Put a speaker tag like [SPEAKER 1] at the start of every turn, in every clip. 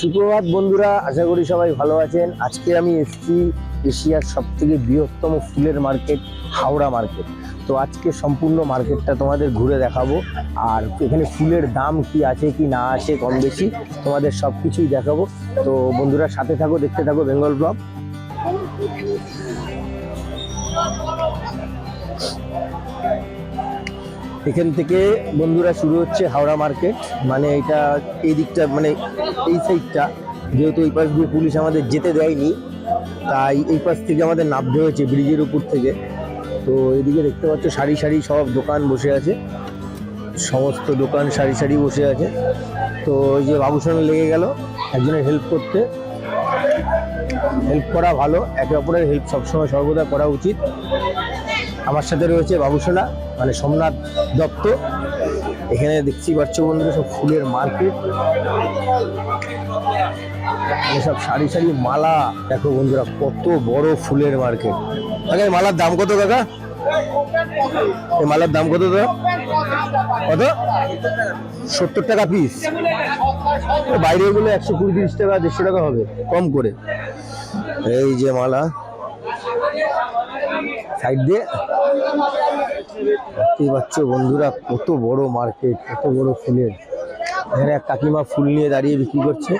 [SPEAKER 1] সুপ্রভাত বন্ধুরা, আশা করি সবাই ভালো আছেন। আজকে আমি এসছি এশিয়ার সব থেকে বৃহত্তম ফুলের মার্কেট, হাওড়া মার্কেট। তো আজকে সম্পূর্ণ মার্কেটটা তোমাদের ঘুরে দেখাবো। আর এখানে ফুলের দাম কি আছে, কি না আছে, কম বেশি, তোমাদের সব কিছুই দেখাবো। তো বন্ধুরা, সাথে থাকো, দেখতে থাকো বেঙ্গল ব্লগ। এখান থেকে বন্ধুরা শুরু হচ্ছে হাওড়া মার্কেট। মানে এটা এই দিকটা মানে এই সাইডটা যেহেতু এই পাশ দিয়ে পুলিশ আমাদের যেতে দেয়নি, তাই এই পাশ থেকে আমাদের নামতে হয়েছে ব্রিজের উপর থেকে। তো এদিকে দেখতে পাচ্ছ সারি সারি সব দোকান বসে আছে। সমস্ত দোকান সারি সারি বসে আছে। তো ওই যে বাবুসোনা লেগে গেল একজনের হেল্প করতে। হেল্প করা ভালো, একে অপরের হেল্প সবসময় সর্বদা করা উচিত। আমার সাথে রয়েছে বাবুসোনা মানে সোমনাথ দত্ত। এখানে দেখছি পাচ্ছ বন্ধুরা, সব ফুলের মার্কেট। সব সারি সারি মালা। দেখো বন্ধুরা, কত বড় ফুলের মার্কেট। এই মালার দাম কত কাকা? এই মালার দাম কত দাদা? কত? সত্তর টাকা পিস বাইরে গুলো একশো কুড়ি টাকা, দেড়শো টাকা হবে, কম করে। এই যে মালা। সাইড দিয়ে। দেখতেই পাচ্ছ বন্ধুরা, কত বড় মার্কেট, কত বড় ফুলের। এখানে এক কাকিমা ফুল নিয়ে দাঁড়িয়ে বিক্রি করছে।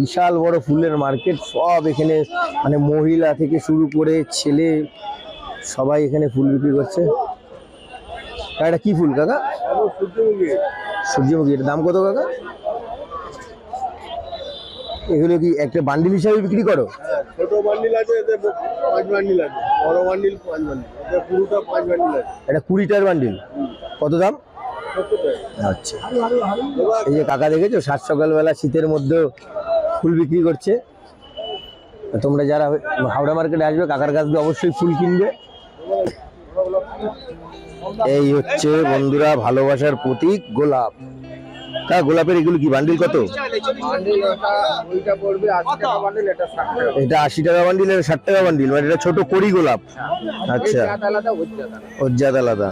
[SPEAKER 1] বিশাল বড় ফুলের মার্কেট, সব এখানে মানে মহিলা থেকে শুরু করে ছেলে, সবাই এখানে ফুল বিক্রি করছে। এটা কি ফুল, কাকা? সূর্যমুখী, এটার দাম কত, কাকা? এগুলো কি একটা বান্ডিল হিসাবে বিক্রি করো?
[SPEAKER 2] ছোট বান্ডিল আছে এতে পাঁচ বান্ডিল আছে। বড় বান্ডিল পাঁচ বান্ডিল। এতে পুরোটা পাঁচ বান্ডিল আছে।
[SPEAKER 1] এটা কুড়িটার বান্ডিল। কত দাম? আচ্ছা। এই যে কাকা দেখেছ সাত সকালবেলা শীতের মধ্যেও ফুল বিক্রি করছে। তোমরা যারা হাওড়া মার্কেটে আসবে কাকার কাছ দিয়ে অবশ্যই ফুল কিনবে। এই হচ্ছে বন্ধুরা ভালোবাসার প্রতীক গোলাপ। তা গোলাপের এগুলো কি বান্ডিল কত?
[SPEAKER 2] এটা
[SPEAKER 1] আশি টাকা বান্ডিল এটা ষাট টাকা বান্ডিল মানে এটা ছোট কড়ি গোলাপ। আচ্ছা। ওর জাত আলাদা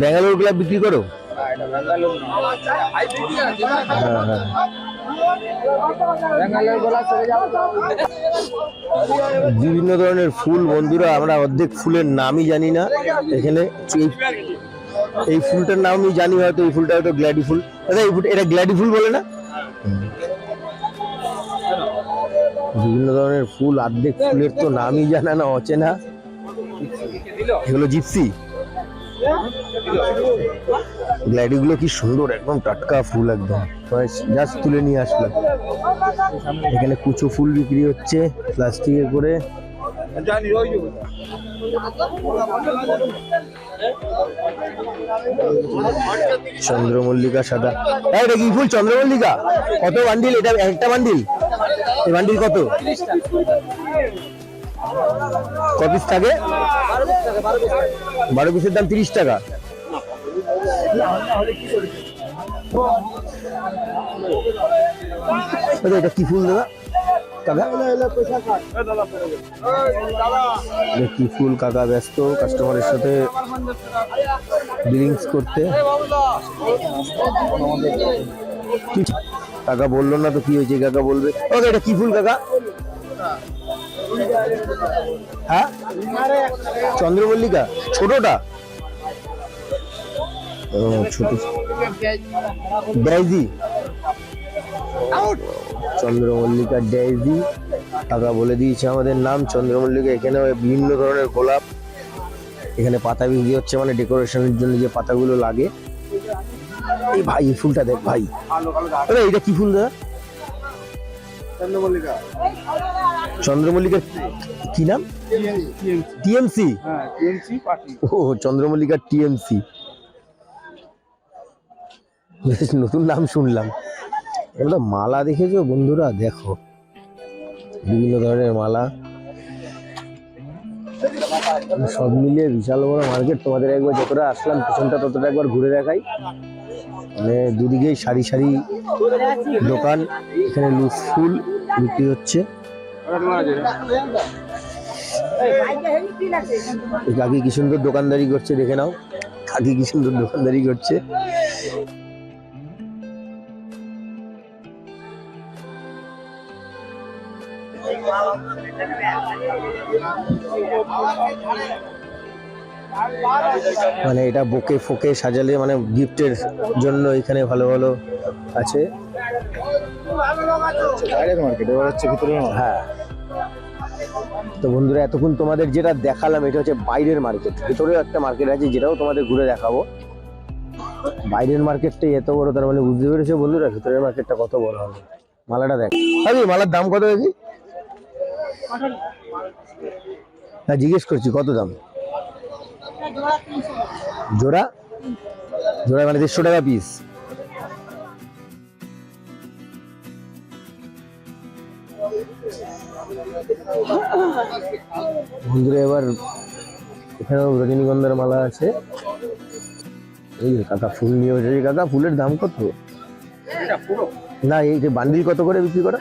[SPEAKER 1] ব্যাঙ্গালোর গোলাপ বিক্রি করো? হ্যাঁ হ্যাঁ বিভিন্ন ধরনের ফুল বন্ধুরা আমরা অর্ধেক ফুলের নামই জানি না এখানে। এই- ফুলটার নাম আমি জানি হয়তো, এই ফুলটা হয়তো গ্ল্যাডি ফুল। দাদা এই এটা গ্ল্যাডি ফুল বলে না? বিভিন্ন ধরনের ফুল, আর্ধেক ফুলের তো নামই জানা না, অচেনা। এগুলো জিপসি? গ্ল্যাডি গুলো কি সুন্দর, একদম টাটকা ফুল একদম। জাস্ট তুলে নিয়ে আসলাম। এখানে কুচো ফুল বিক্রি হচ্ছে, প্লাস্টিকে করে। চন্দ্রমল্লিকা সাদা। এটা কি ফুল? চন্দ্রমল্লিকা? কত বান্ডিল? এটা একটা বান্ডিল? এই বান্ডিল কত? ক পিস থাকে? বারো পিসের দাম তিরিশ টাকা। আচ্ছা, এটা কি ফুল দাদা? ফুল কাকা ব্যস্ত কাস্টমারের সাথে ডিলিংস করতে। কাকা বলল না তো কি হয়েছে কাকা বলবে। ওকে এটা কি ফুল কাকা? হ্যাঁ? চন্দ্রমল্লিকা ছোটটা? ও ছোট। ড্যাইজি চন্দ্রমল্লিকা ড্যাইজি কাকা বলে দিয়েছে আমাদের নাম। চন্দ্রমল্লিকা এখানে বিভিন্ন ধরনের গোলাপ এখানে পাতা বিক্রি হচ্ছে মানে ডেকোরেশনের জন্য যে পাতাগুলো লাগে। এই ভাই এই ফুলটা দেখ ভাই। আরে এটা কি ফুল দাদা?
[SPEAKER 2] চন্দ্রমল্লিকা।
[SPEAKER 1] চন্দ্রমল্লিকার কি নাম? টিএমসি।
[SPEAKER 2] হ্যাঁ
[SPEAKER 1] ও চন্দ্রমল্লিকার টিএমসি নতুন নাম শুনলাম। এগুলো মালা দেখেছ বন্ধুরা? দেখো। বিভিন্ন ধরনের মালা। সব মিলিয়ে বিশাল বড় মার্কেট তোমাদের একবার যতটা আসলাম, পিছনটা ততটা একবার ঘুরে দেখাই। মানে দুদিকেই সারি সারি দোকান। এখানে ফুল বিক্রি হচ্ছে। কাকি কি সুন্দর দোকানদারি করছে, দেখে নাও। কাকি কি সুন্দর দোকানদারি করছে। মানে এটা বুকে ফোকে সাজালে মানে গিফটের জন্য এখানে ভালো ভালো আছে।
[SPEAKER 2] মার্কেট এবার হচ্ছে ভিতরে
[SPEAKER 1] হ্যাঁ। তো বন্ধুরা এতক্ষণ তোমাদের যেটা দেখালাম এটা হচ্ছে বাইরের মার্কেট ভেতরেও একটা মার্কেট আছে যেটাও তোমাদের ঘুরে দেখাবো। বাইরের মার্কেটটাই এত বড় তার মানে বুঝতে পেরেছ বন্ধুরা? ভেতরের মার্কেটটা কত বড় হবে? মালাটা দেখ। মালার দাম কত দেখি? হ্যাঁ জিজ্ঞেস করছি, কত দাম? জোড়া? জোড়া মানে দেড়শো টাকা পিস বন্ধুরা, এবার এখানেও রজনীগন্ধার মালা আছে। কাকা ফুল নিয়ে কাকা, ফুলের দাম কত? না, এই যে বান্ডিল কত করে বিক্রি করা?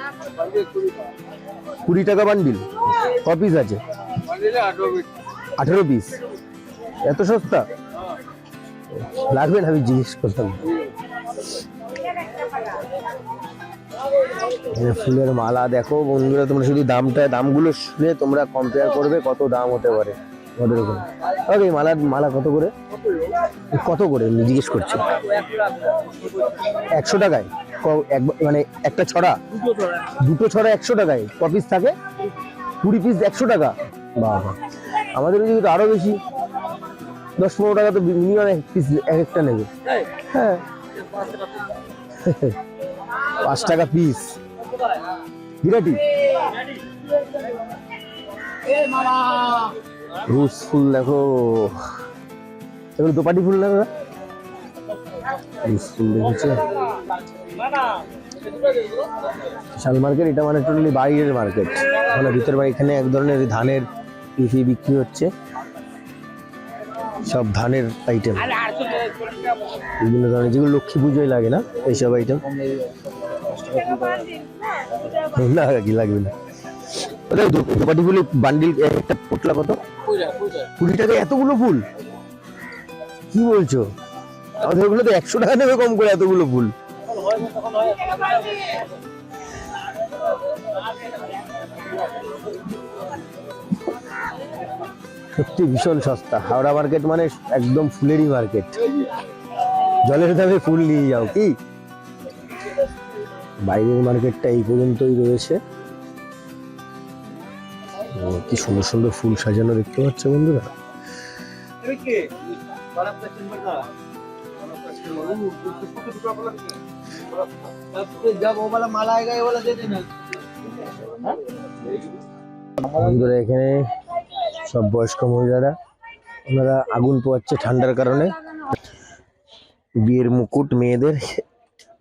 [SPEAKER 1] কুড়ি টাকা বান্ডিল। ক পিস আছে? আঠেরো পিস এত সস্তা? লাগবে না, আমি জিজ্ঞেস করতাম। ফুলের মালা দেখো বন্ধুরা, তোমরা শুধু দামটা, দামগুলো শুনে তোমরা কম্পেয়ার করবে কত দাম হতে পারে। ওদের ওখানে ওকে মালার, মালা কত করে? কত করে? জিজ্ঞেস করছি। একশো টাকায়? মানে একটা ছড়া? দুটো ছড়া। একশো টাকায়। ক পিস থাকে? কুড়ি পিস একশো টাকা। বাবা। আমাদের ওইদিকে তো আরও বেশি। দশ পনেরো টাকা তো মিনিমাম এক পিস এক একটা নেবে। হ্যাঁ। পাঁচ টাকা পিস বিরাটি? রুস ফুল দেখো। এগুলো দোপাটি ফুল না দাদা? রুস ফুল দেখেছে? বিশাল মার্কেট, এটা মানে টোটালি বাইরের মার্কেট। মানে ভিতর বাড়ি এখানে এক ধরনের ধানের পিফি বিক্রি হচ্ছে। সব ধানের আইটেম বিভিন্ন ধরনের যেগুলো লক্ষ্মী পুজোয় লাগে না, এইসব আইটেম লাগবে না। একটা কত? কুড়ি টাকায় এতগুলো ফুল? কি বলছো? তো একশো টাকা নেবে কম করে এতগুলো ফুল। সত্যি ভীষণ সস্তা। হাওড়া মার্কেট মানে একদম ফুলেরই মার্কেট জলের দামে ফুল নিয়ে যাও কি? বাইরের মার্কেটটা এই পর্যন্তই রয়েছে। কি সুন্দর সুন্দর ফুল সাজানো দেখতে পাচ্ছ বন্ধুরা?
[SPEAKER 3] जब वो वाला माला आएगा ये वाला दे देना
[SPEAKER 1] বন্ধুরা এখানে সব বয়স্ক মহিলারা ওনারা আগুন পোয়াচ্ছে ঠান্ডার কারণে বিয়ের মুকুট মেয়েদের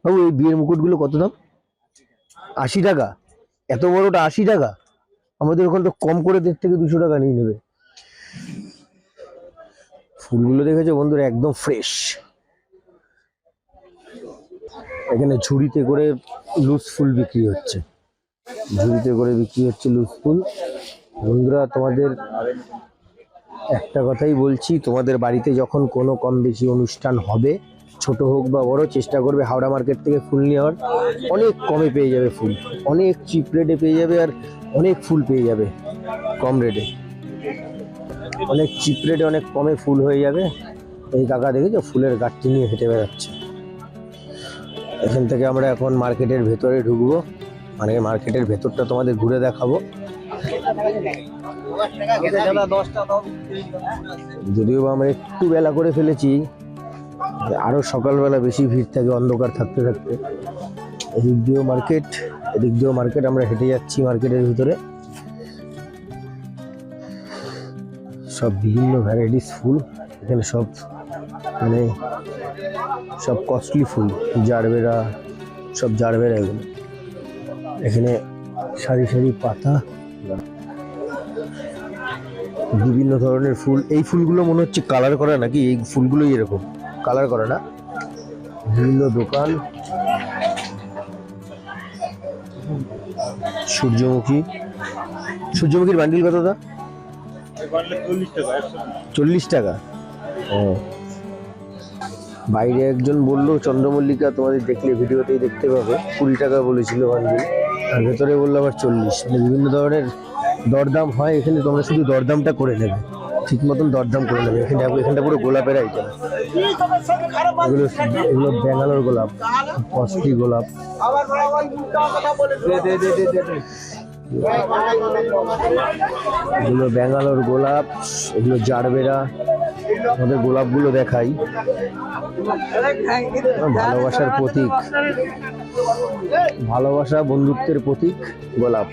[SPEAKER 1] বাবু এই বিয়ের মুকুটগুলো কত দাম আশি টাকা এত বড়টা আশি টাকা আমাদের ওখানে তো কম করে দেড় থেকে দুশো টাকা নিয়ে নেবে ফুলগুলো দেখেছো বন্ধুরা একদম ফ্রেশ এখানে ঝুড়িতে করে লুজ ফুল বিক্রি হচ্ছে। ঝুড়িতে করে বিক্রি হচ্ছে লুজ ফুল। বন্ধুরা, তোমাদের একটা কথাই বলছি, তোমাদের বাড়িতে যখন কোনো কম বেশি অনুষ্ঠান হবে, ছোট হোক বা বড়, চেষ্টা করবে হাওড়া মার্কেট থেকে ফুল নেওয়ার। অনেক কমে পেয়ে যাবে ফুল, অনেক চিপ রেটে পেয়ে যাবে আর অনেক ফুল পেয়ে যাবে কম রেটে। অনেক চিপ রেটে অনেক কমে ফুল হয়ে যাবে। এই কাকা দেখেছ? ফুলের গাছটি নিয়ে হেঁটে বেড়াচ্ছে। এখান থেকে আমরা এখন মার্কেটের ভেতরে ঢুকবো। মানে মার্কেটের ভেতরটা তোমাদের ঘুরে দেখাবো। যদিও বা আমরা একটু বেলা করে ফেলেছি আরও সকালবেলা বেশি ভিড় থাকে, অন্ধকার থাকতে থাকতে। এদিক দিয়েও মার্কেট, এদিক দিয়েও মার্কেট, আমরা হেঁটে যাচ্ছি মার্কেটের ভিতরে। সব বিভিন্ন ভ্যারাইটিস ফুল, এখানে সব মানে সব কস্টলি ফুল জারবেরা সব জারবেরা এগুলো। এখানে সারি সারি পাতা বিভিন্ন ধরনের ফুল। এই ফুলগুলো মনে হচ্ছে কালার করা নাকি? এই ফুলগুলোই এরকম। কালার করা না। বিভিন্ন দোকান। সূর্যমুখী। সূর্যমুখীর বান্ডিল কত দা চল্লিশ টাকা। ও। বাইরে একজন বলল চন্দ্রমল্লিকা তোমাদের দেখলে ভিডিওতেই দেখতে পাবে। কুড়ি টাকা বলেছিল বান্ডিল আর ভেতরে বলল আবার চল্লিশ। মানে বিভিন্ন ধরনের দরদাম হয় এখানে তোমরা শুধু দরদামটা করে নেবে। ঠিক মতন দরদাম করে নেবে। এখানে এখানটা পুরো গোলাপের আইটেম এগুলো এগুলো ব্যাঙ্গালোর গোলাপ কস্টলি গোলাপ। এগুলো ব্যাঙ্গালোর গোলাপ এগুলো জারবেরা। আমাদের গোলাপগুলো দেখাই। ভালোবাসার প্রতীক। ভালোবাসা বন্ধুত্বের প্রতীক গোলাপ।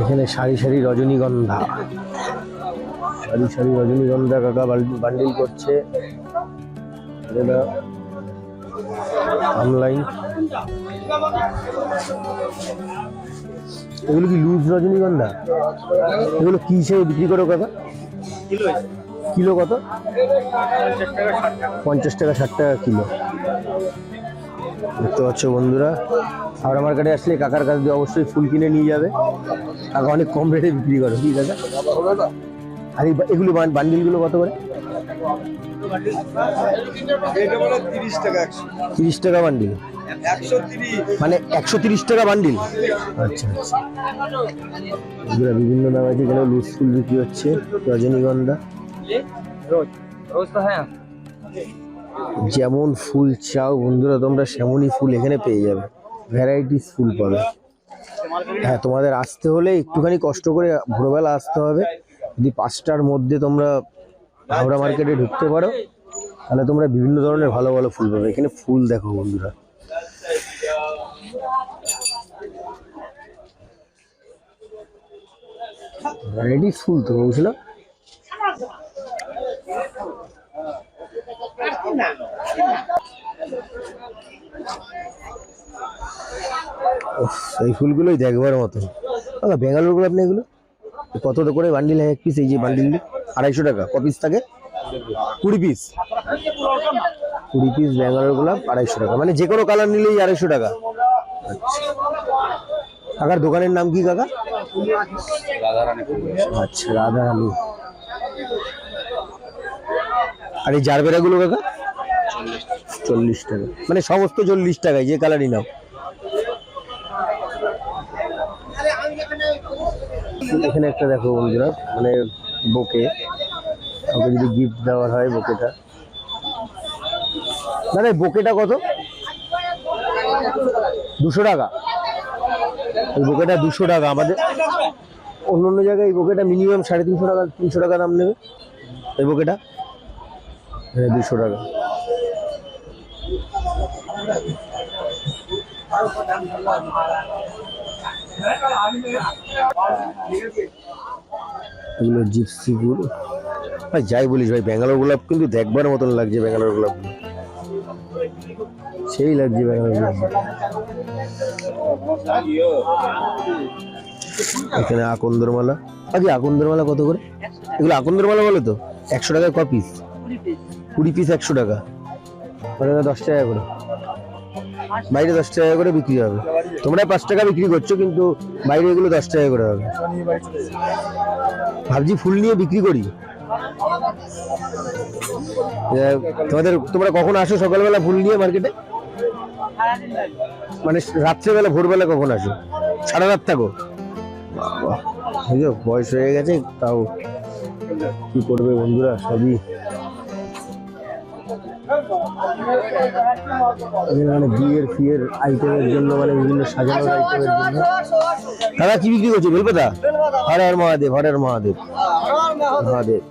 [SPEAKER 1] এখানে সারি সারি রজনীগন্ধা। সারি সারি রজনীগন্ধা কাকা বান্ডিল করছে। এটা অনলাইন এগুলো কি লুজ রজনীগন্ধা? এগুলো কি হিসেবে বিক্রি করো কাকা কিলো কত? পঞ্চাশ টাকা ষাট টাকা কিলো। দেখতে পাচ্ছ বন্ধুরা হাওড়া মার্কেটে আসলে কাকার কাছ দিয়ে অবশ্যই ফুল কিনে নিয়ে যাবে। কাকা অনেক কম রেটে বিক্রি করে ঠিক আছে আর এগুলো বান- বান্ডিলগুলো কত করে?
[SPEAKER 2] তিরিশ টাকা
[SPEAKER 1] বান্ডিল। মানে একশো তিরিশ টাকা বান্ডিল আচ্ছা আচ্ছা। এগুলো বিভিন্ন দাম আছে এখানে লুজ ফুল বিক্রি হচ্ছে রজনীগন্ধা যেমন ফুল চাও বন্ধুরা তোমরা সেমনই ফুল এখানে পেয়ে যাবে। ভ্যারাইটিস ফুল পাবে। হ্যাঁ তোমাদের আসতে হলে একটুখানি কষ্ট করে ভোরবেলা আসতে হবে। যদি পাঁচটার মধ্যে তোমরা হাওড়া মার্কেটে ঢুকতে পারো তাহলে তোমরা বিভিন্ন ধরনের ভালো ভালো ফুল পাবে। এখানে ফুল দেখো বন্ধুরা। ভ্যারাইটিস ফুল তো বুঝলো এই ফুলগুলোই দেখবার মতো। দাদা বেঙ্গালোর গোলাপ না এগুলো? কত করে বান্ডিল এক পিস এই যে বান্ডিল আড়াইশো টাকা, ক পিস থাকে? কুড়ি পিস কুড়ি পিস ব্যাঙ্গালোর গোলাপ, আড়াইশো টাকা। মানে যে কোনো কালার নিলেই আড়াইশো টাকা। কাকার দোকানের নাম কি, কাকা? আচ্ছা রাধা রানী আর এই জারবেরাগুলো, কাকা? চল্লিশ টাকা। মানে সমস্ত চল্লিশ টাকায়, যে কালারই নাও। এখানে একটা দেখো বন্ধুরা মানে বুকে ওকে যদি গিফট দেওয়ার হয় বুকেটা এই বুকেটা কত? দুশো টাকা। এই বুকেটা দুশো টাকা। আমাদের অন্য অন্য জায়গায় এই বুকেটা মিনিমাম সাড়ে তিনশো টাকা তিনশো টাকা দাম নেবে। এই বুকেটা হ্যাঁ দুশো টাকা। এগুলো জিপসি গুড় ভাই, যাই বলিস ভাই, ব্যাঙ্গালোর গোলাপ কিন্তু দেখবার মতন লাগছে ব্যাঙ্গালোর গোলাপ সেই লাগছে এখানে আকন্দর মালা আগে আকন্দর মালা কত করে? এগুলো আকন্দর মালা বলো তো? একশো টাকায় ক পিস কুড়ি পিস একশো টাকা। মানে দশ টাকা করে। বাইরে দশ টাকা করে বিক্রি হবে। তোমরা পাঁচ টাকা বিক্রি করছ, কিন্তু বাইরে এগুলো দশ টাকা করে হবে। ভাবছি ফুল নিয়ে বিক্রি করি। তোমাদের তোমরা কখন আসো সকালবেলা ফুল নিয়ে মার্কেটে? মানে রাত্রেবেলা ভোরবেলা কখন আসো? সারা রাত থাকো? বয়স হয়ে গেছে তাও কি করবে বন্ধুরা সবই। মানে বিয়ের ফিয়ের আইটেমের জন্য মানে বিভিন্ন সাজানোর আইটেমের জন্য। দাদা কি বিক্রি করছ? বেলপাতা? হর হর মহাদেব। হর হর মহাদেব। মহাদেব।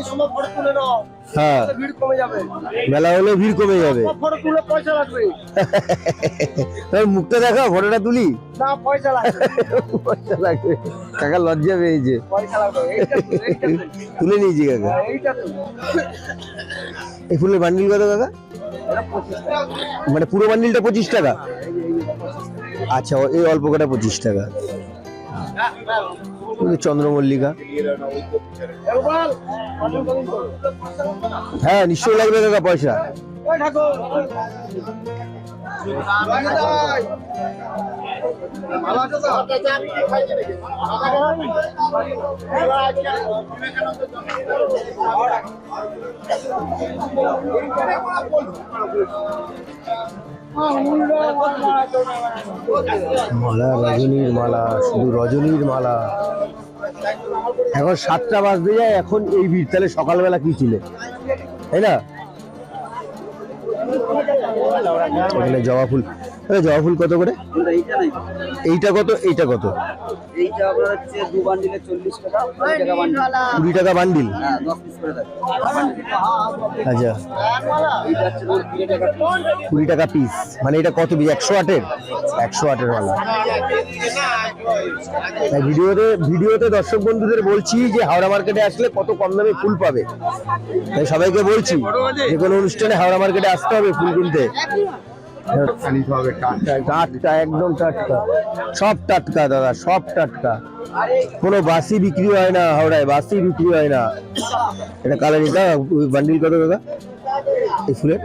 [SPEAKER 3] এই সময় ফটো তুলে নাও।
[SPEAKER 1] হ্যাঁ।
[SPEAKER 3] ভিড় কমে যাবে।
[SPEAKER 1] মেলা হলে ভিড় কমে যাবে।
[SPEAKER 3] ফটো তুলে পয়সা লাগবে।
[SPEAKER 1] তোর মুখটা দেখাও ফটোটা তুলি?
[SPEAKER 3] না পয়সা লাগবে।
[SPEAKER 1] পয়সা লাগবে। কাকা লজ্জা পেয়েছে।
[SPEAKER 3] পয়সা লাগবে।
[SPEAKER 1] তুলে নিয়েছি কাকা। এই ফুলের বান্ডিল কত কাকা? মানে পুরো বান্ডিলটা পঁচিশ টাকা? আচ্ছা এই অল্প কটা পঁচিশ টাকা। চন্দ্রমল্লিকা। হ্যাঁ নিশ্চয়ই লাগবে কাকা পয়সা। মালা, রজনীর মালা, শুধু রজনীর মালা। এখন সাতটা বাজতে যায়, এখন এই ভিড়। তাহলে সকালবেলা কি ছিল? তাই না? জবা ফুল। জবা ফুল কত করে?
[SPEAKER 3] এইটা
[SPEAKER 1] কত? এইটা কত?
[SPEAKER 3] কুড়ি টাকা বান্ডিল
[SPEAKER 1] কুড়ি টাকা
[SPEAKER 3] হ্যাঁ পিস থাকে
[SPEAKER 1] আচ্ছা।
[SPEAKER 3] কুড়ি টাকা
[SPEAKER 1] পিস মানে এটা কত পিস একশো আটের? একশো আটের মালা। ভিডিওতে ভিডিওতে দর্শক বন্ধুদের বলছি যে হাওড়া মার্কেটে আসলে কত কম দামে ফুল পাবে। তাই সবাইকে বলছি যে কোনো অনুষ্ঠানে হাওড়া মার্কেটে আসতে হবে ফুল কিনতে। টাটকা একদম টাটকা। সব টাটকা দাদা সব টাটকা। কোনো বাসি বিক্রি হয় না হাওড়ায় বাসি বিক্রি হয় না। এটা কালার এটা বান্ডিল কত দাদা? এই ফুলের?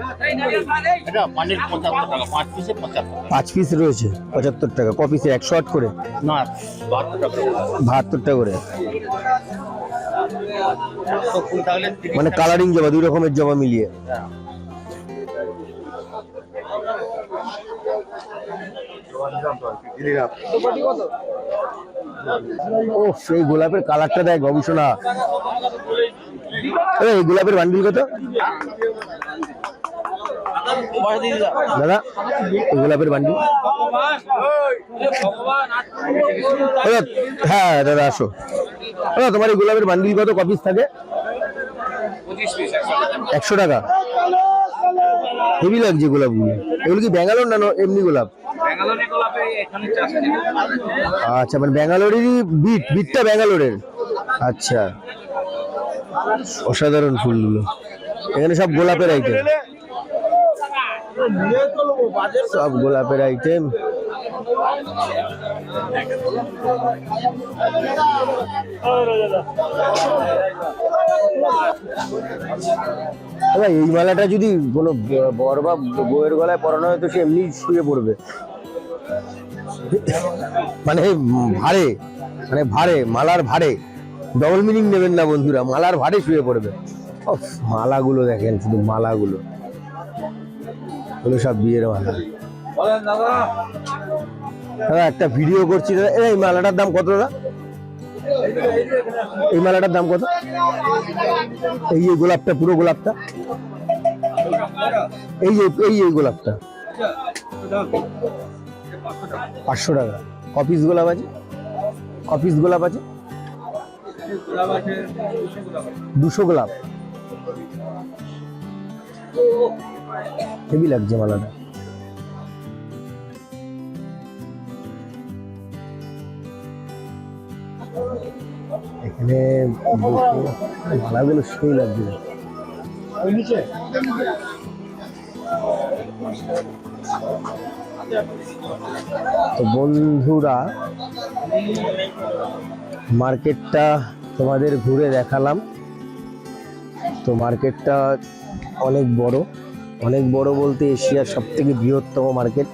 [SPEAKER 4] পাঁচ পিসে
[SPEAKER 1] রয়েছে পঁচাত্তর টাকা। ক একশো আট করে?
[SPEAKER 4] না বাহাত্তর টাকা
[SPEAKER 1] করে। মানে কালারিং জবা দুই রকমের জবা মিলিয়ে। ও, সেই গোলাপের কালারটা দেখ, গবেষণা। এই গোলাপের বান্ডিল কত? দাদা গোলাপের বান্ডিল। হ্যাঁ দাদা, আসো। দাদা, তোমার এই গোলাপের বান্ডিল কত কপিস থাকে? একশো টাকা। হেভি লাগছে গোলাপগুলো। এগুলো কি ব্যাঙ্গালোর ন- এমনি গোলাপ? আচ্ছা মানে ব্যাঙ্গালোরেরই বিট, বিটটা ব্যাঙ্গালোরের। আচ্ছা। অসাধারণ ফুলগুলো। এখানে সব গোলাপের আইটেম সব গোলাপের আইটেম এই মালাটা যদি কোনো বর বা বউয়ের গলায় পরানো হয় তো সে এমনি শুয়ে পড়বে। মানে ভারে মানে ভারে মালার ভারে ডবল মিনিং নেবেন না বন্ধুরা মালার ভারে শুয়ে পড়বে। ওফ মালাগুলো দেখেন শুধু মালাগুলো। এগুলো সব বিয়ের মালা। দাদা। একটা ভিডিও করছি দাদা। এই মালাটার দাম কত দাদা? এই মালাটার দাম কত? এই যে গোলাপটা পুরো গোলাপটা। এই যে এই এই গোলাপটা। পাঁচশো টাকা। কপিস গোলাপ আছে? কপিস গোলাপ আছে? দুশো গোলাপ। হেভি লাগছে মালাটা। এখানে মালাগুলো সেই লাগছে তো বন্ধুরা, মার্কেটটা তোমাদের ঘুরে দেখালাম। তো মার্কেটটা অনেক বড়। অনেক বড় বলতে এশিয়ার সব থেকে বৃহত্তম মার্কেট।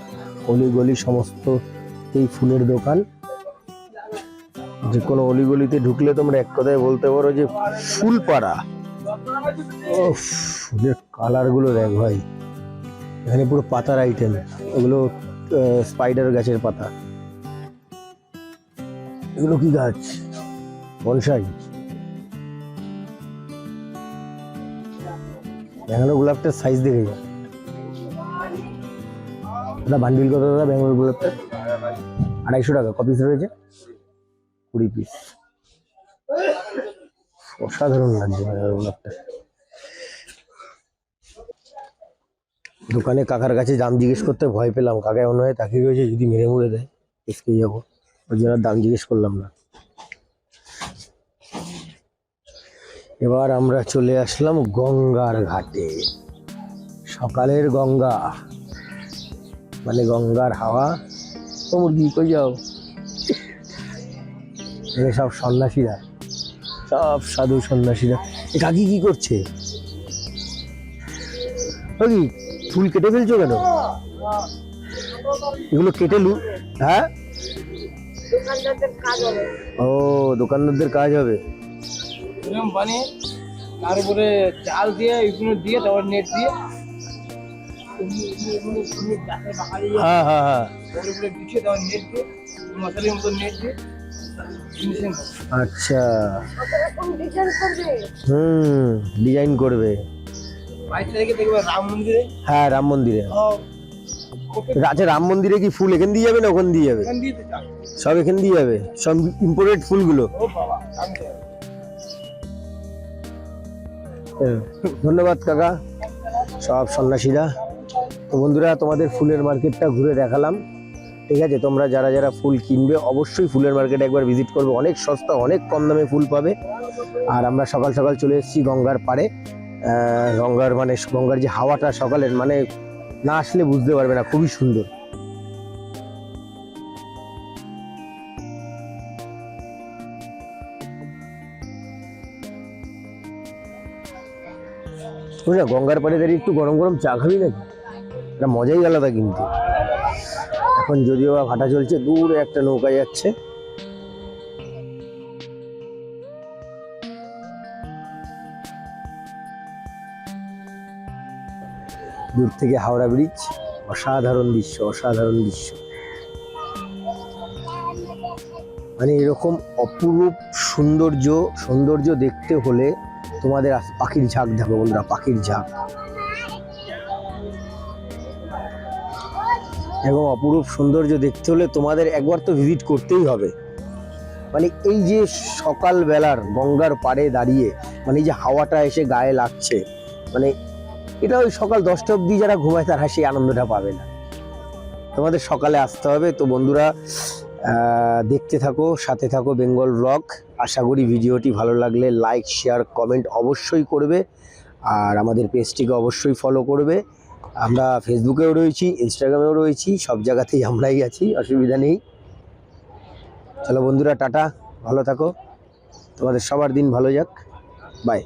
[SPEAKER 1] অলিগলি সমস্ত এই ফুলের দোকান। যে কোনো অলিগলিতে ঢুকলে তোমরা এক কথায় বলতে পারো যে ফুলপাড়া। ও ফুলের কালারগুলো দেখ ভাই। এখানে পুরো পাতার আইটেম এগুলো স্পাইডার গাছের পাতা। এগুলো কি গাছ? বনসাই। ব্যাঙ্গালোর গোলাপটার সাইজ দেখে যা দাদা বান্ডিল কত দাদা ব্যাঙ্গালোর গোলাপটা? আড়াইশো টাকা। কপিস রয়েছে? কুড়ি পিস অসাধারণ লাগছে ব্যাঙ্গালোর গোলাপটা। দোকানে কাকার কাছে দাম জিজ্ঞেস করতে ভয় পেলাম। কাকা এমন হয় তাকিয়ে রয়েছে যদি মেরে মুড়ে দেয় এসকে যাব। ওই জন্য দাম জিজ্ঞেস করলাম না। এবার আমরা চলে আসলাম গঙ্গার ঘাটে। সকালের গঙ্গা। মানে গঙ্গার হাওয়া। ও মুরগি কই যাও? সব সন্ন্যাসীরা। সব সাধু সন্ন্যাসীরা। এ কাকি কি করছে? ফুল কেটে ফেলছো কেন? এগুলো কেটে লু হ্যাঁ? ও দোকানদারদের কাজ হবে।
[SPEAKER 3] এরকম বানিয়ে তার উপরে চাল দিয়ে এগুলো দিয়ে তারপর নেট দিয়ে।
[SPEAKER 1] হ্যাঁ হ্যাঁ হ্যাঁ।
[SPEAKER 3] বিছিয়ে তারপর নেট দিয়ে মশারির মতো নেট দিয়ে।
[SPEAKER 1] আচ্ছা। হুম ডিজাইন করবে।
[SPEAKER 3] রাম মন্দিরে?
[SPEAKER 1] হ্যাঁ রাম মন্দিরে। আচ্ছা রাম মন্দিরে কি ফুল এখান দিয়ে যাবে না ওখান দিয়ে যাবে? সব এখান দিয়ে যাবে সব ইম্পোর্টেড ফুলগুলো। হ্যাঁ। ধন্যবাদ কাকা সব সন্ন্যাসীরা। তো বন্ধুরা তোমাদের ফুলের মার্কেটটা ঘুরে দেখালাম। ঠিক আছে তোমরা যারা যারা ফুল কিনবে অবশ্যই ফুলের মার্কেটে একবার ভিজিট করবে। অনেক সস্তা অনেক কম দামে ফুল পাবে। আর আমরা সকাল সকাল চলে এসেছি গঙ্গার পাড়ে। গঙ্গার মানে গঙ্গার যে হাওয়াটা সকালের মানে না আসলে বুঝতে পারবে না, খুবই সুন্দর। বুঝলে, গঙ্গার পাড়ে দাঁড়িয়ে একটু গরম গরম চা খাবি নাকি? মজাই আলাদা কিন্তু। এখন যদিও ভাটা চলছে, দূরে একটা নৌকা যাচ্ছে। দূর থেকে হাওড়া ব্রিজ, অসাধারণ দৃশ্য অসাধারণ দৃশ্য। মানে এরকম অপরূপ সৌন্দর্য সৌন্দর্য দেখতে হলে তোমাদের পাখির ঝাঁক দেখো বন্ধুরা, পাখির ঝাঁক। এবং অপরূপ সৌন্দর্য দেখতে হলে তোমাদের একবার তো ভিজিট করতেই হবে। মানে এই যে সকাল বেলার গঙ্গার পাড়ে দাঁড়িয়ে মানে এই যে হাওয়াটা এসে গায়ে লাগছে মানে এটা ওই সকাল দশটা অবধি যারা ঘুমায়, তারা সেই আনন্দটা পাবে না। তোমাদের সকালে আসতে হবে। তো বন্ধুরা দেখতে থাকো, সাথে থাকো বেঙ্গল ব্লগ। আশা করি ভিডিওটি ভালো লাগলে লাইক, শেয়ার, কমেন্ট অবশ্যই করবে। আর আমাদের পেজটিকে অবশ্যই ফলো করবে। আমরা ফেসবুকেও রয়েছি, ইনস্টাগ্রামেও রয়েছি, সব জায়গাতেই আমরাই আছি, অসুবিধা নেই। চলো বন্ধুরা, টাটা, ভালো থাকো। তোমাদের সবার দিন ভালো যাক। বাই